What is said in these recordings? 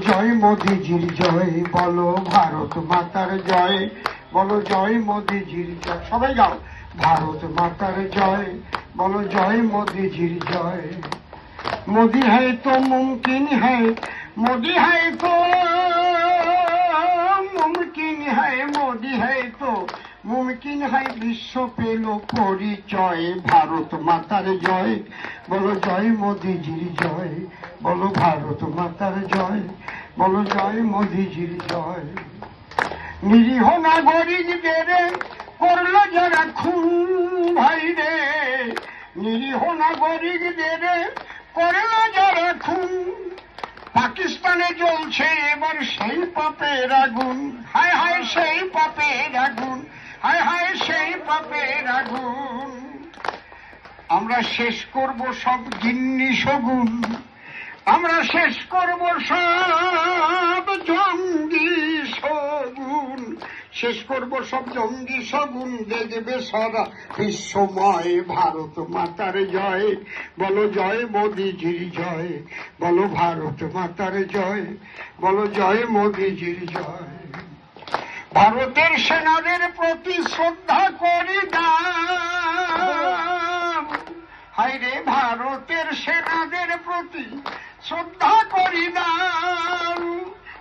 জয় মোদিজির জয়, বলো ভারত মাতার জয়, বলো জয় মোদিজির জয়। সবাই যাও ভারত মাতার জয়, বলো জয় মোদিজির জয়। মোদি হ্যাঁ তো মুমকিন হ্যাঁ মোদি হ্যাঁ তো মুমকিন হয় বিশ্ব পেল পরিচয় ভারত মাতার জয়। বলো জয় মোদিজির জয়, বলো ভারত মাতার জয়, বলো জয় মোদিজির জয়। নিরীহ নাগরিকদের করল যারা খুন ভাই রে নিরীহ নাগরিকদের করল যারা খুন। পাকিস্তানে জ্বলছে এবার সেই পাপের আগুন। হায় হায় সেই পাপের আগুন। হায় হায় সেই পাপের আগুন। আমরা শেষ করব সব গিন্নি সগুন আমরা শেষ করব সব জঙ্গি সগুন শেষ করব সব জঙ্গি সগুন দেখবে সারা বিশ্বময় ভারত মাতার জয়। বলো জয় মোদিজির জয়। বলো ভারত মাতার জয়। বলো জয় মোদিজির জয়। ভারতের সেনাদের প্রতি শ্রদ্ধা করি হাইরে ভারতের সেনাদের প্রতি শ্রদ্ধা করি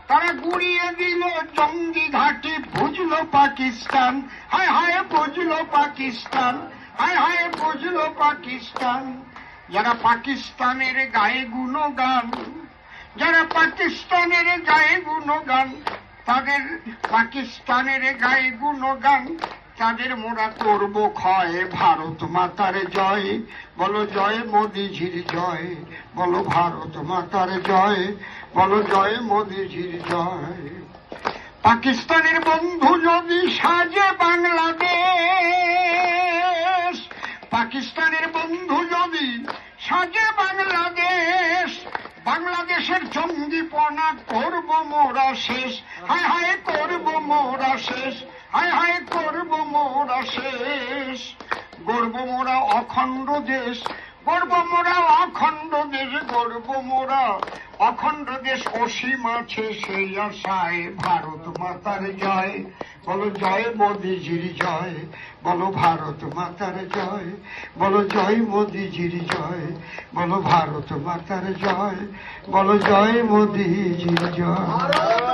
তারা গুড়িয়ে দিল জঙ্গি ঘাটি, বুঝলো পাকিস্তান। হায় হায়, বুঝলো পাকিস্তান। হায় হায়, বুঝলো পাকিস্তান। যারা পাকিস্তানের গায়ে গুণগান, যারা পাকিস্তানের গায়ে গুণগান তাদের পাকিস্তানের গায়ে গুণগান, তাদের মোরা করব ক্ষয় ভারত মাতার জয়। বলো জয় মোদিজির জয়, বলো ভারত মাতার জয়, বলো জয় মোদিজির জয়। পাকিস্তানের বন্ধু যদি সাজে বাংলাদেশ, পাকিস্তানের বন্ধু যদি সাজে বাংলাদেশ বাংলাদেশের জঙ্গিপনা করব মোরা শেষ। হায় হায় করব মোরা শেষ। হায় হায় করব মোরা শেষ। গর্ব মোরা অখণ্ড দেশ। গর্ব মোরা অখণ্ড দেশ। গর্ব মোরা অখণ্ড দেশ অসীম আছে, সেই আশায় ভারত মাতার জয়। বলো জয় মোদিজির জয়, বলো ভারত মাতার জয়, বলো জয় মোদিজির জয়, বলো ভারত মাতার জয়, বলো জয় মোদিজির জয়।